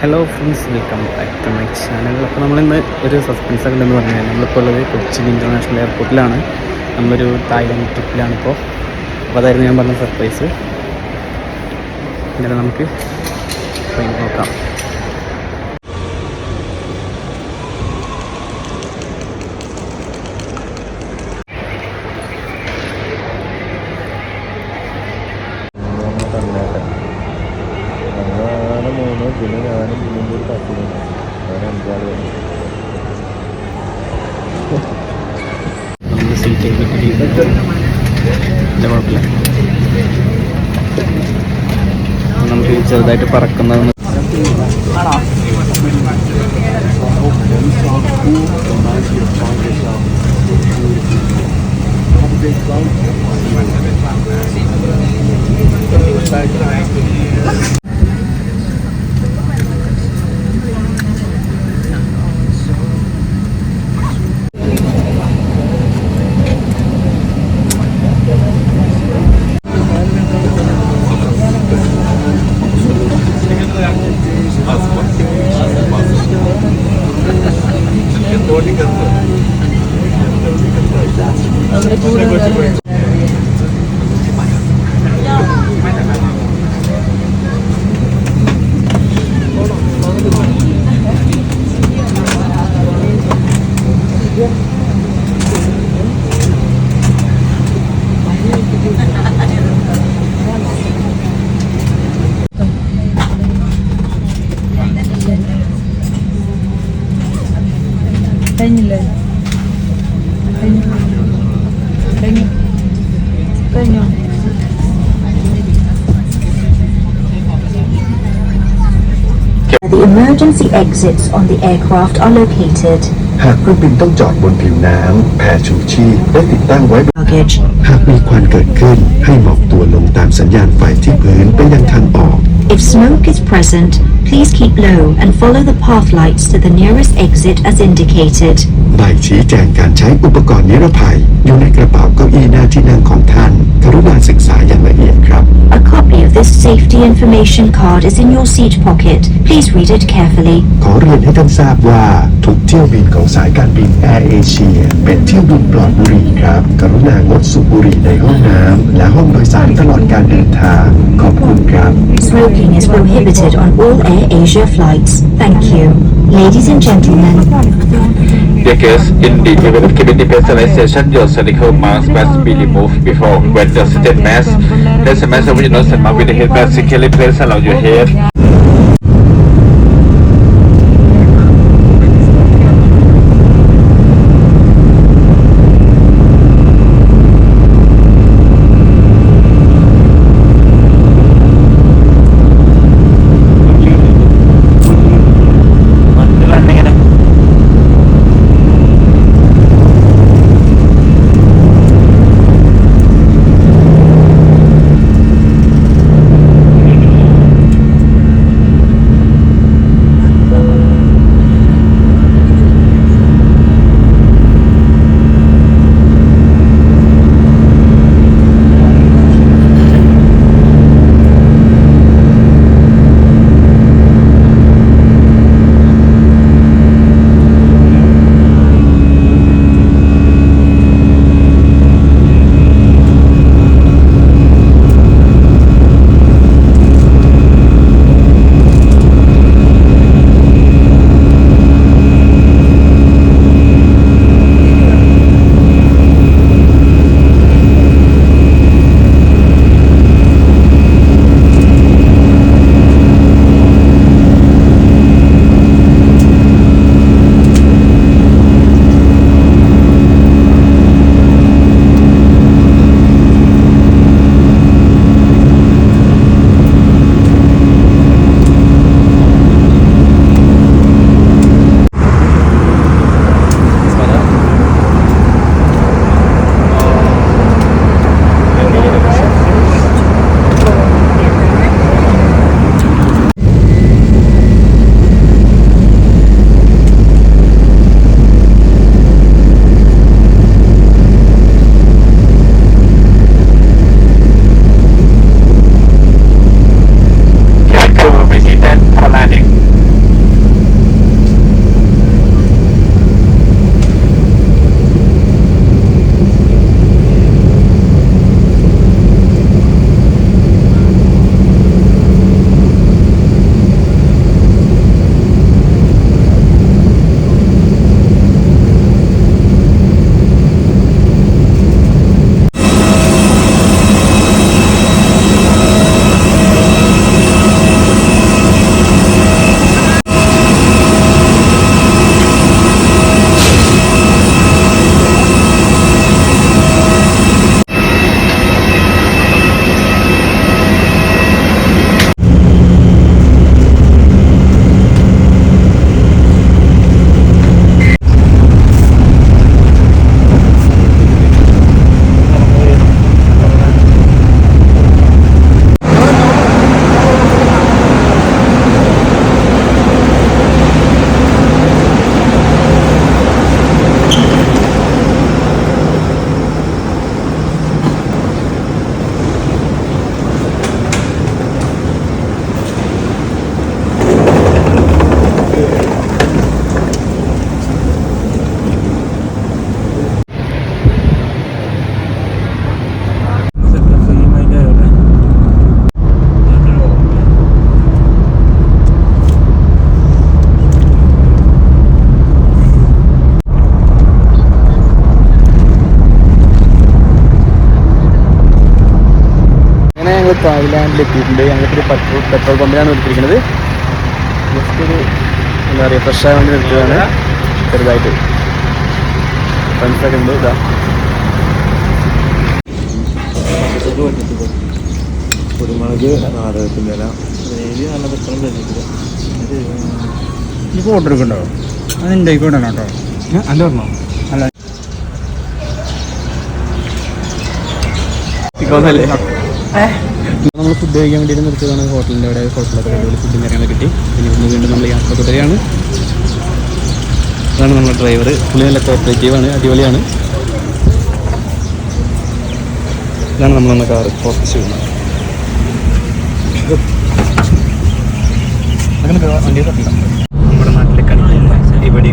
Hello friends welcome back to my channel അപ്പോൾ നമ്മളിന്ന് ഒരു സസ്പെൻസ് ഒക്കെ എന്ന് പറഞ്ഞാൽ നമ്മളിപ്പോൾ ഉള്ളത് കൊച്ചി ഇന്റർനാഷണൽ എയർപോർട്ടിലാണ് നമ്മളൊരു തായ്ലൻഡ് ട്രിപ്പിലാണിപ്പോൾ അപ്പോൾ അതായിരുന്നു ഞാൻ പറഞ്ഞ സർപ്രൈസ് ഇന്നലെ നമുക്ക് ട്രെയിൻ നോക്കാം. മൂന്ന് പിന്നെ ഞാനും പിന്നെ ഒരു പത്തിന് അങ്ങനെ അഞ്ചാറ് പേര് เลยเป็นเป็นยัง The emergency exits on the aircraft are located. หากเครื่องบินต้องจอดบนผิวน้ำแผ่ชูชีพได้ติดตั้งไว้ luggage หากมีควันเกิดขึ้นให้หมอบตัวลงตามสัญญาณไฟที่พื้น If smoke is present, please keep low and follow the path lights to the nearest exit as indicated. ใบชี้แจงการใช้อุปกรณ์นิรภัย อยู่ในกระเป๋าเก้าอี้หน้าที่นั่งของท่านกรุณาศึกษาอย่างละเอียดครับ A this safety information card is in your seat pocket. Please read it carefully. ขอเรียนให้ท่านทราบว่า ทุกเที่ยวบินของสายการบินแอร์เอเชียเป็นเที่ยวบินปลอดบุหรี่ครับ กรุณางดสูบบุหรี่ในห้องน้ำและห้องโดยสารตลอดการเดินทาง ขอบคุณครับ Smoking is prohibited on all Air Asia flights. Thank you. Ladies and gentlemen, Dear guests, in the event of cabin depressurization, your surgical mask must be removed before. When the oxygen mask, place a mask over your nose and mouth with the head band securely your head. നമ്മൾ തായ്ലാൻഡിൽ എത്തിയിട്ടുണ്ട് ഞങ്ങൾക്ക് ഒരു petrol petrol പമ്പിലാണ് നിർത്തിയിരിക്കുന്നത്. Just ഒരു എന്താ പറയുക fresh ആയ വേണ്ടി നിർത്തിയതാണ്. ചെറുതായിട്ട്. ഫ്രണ്ട്സൊക്കെ ഉണ്ട് ഇതാ. കുരുമുളക് നാടകത്തിന്റെ ഇല. ഗ്രേവി നല്ല ഭക്ഷണം കഴിച്ചിട്ടില്ല. ഈ ഫോട്ടോ എടുക്കണ്ടോ അത് കൂടെ കേട്ടോ. അല്ല പറഞ്ഞോ അല്ല. അല്ലേ നമ്മൾ ഫുഡ് കഴിക്കാൻ വേണ്ടി നിർത്തിയതാണ് ഹോട്ടലിന്റെ അവിടെ ഹോട്ടലൊക്കെ അടിപൊളി ഫുഡും കാര്യങ്ങളൊക്കെ കിട്ടി. പിന്നെ ഇന്ന് വീണ്ടും നമ്മൾ യാത്ര തുടരുകയാണ്. അതാണ് നമ്മുടെ ഡ്രൈവർ പുള്ളി നല്ല കോപ്പറേറ്റീവാണ് അടിപൊളിയാണ്. ഇതാണ് നമ്മളെന്ന കാറ് ഫോക്കസ് ചെയ്യുന്നത്. അങ്ങനെ വണ്ടി നമ്മുടെ നാട്ടിലെ കണ്ടില്ല ഇവിടെ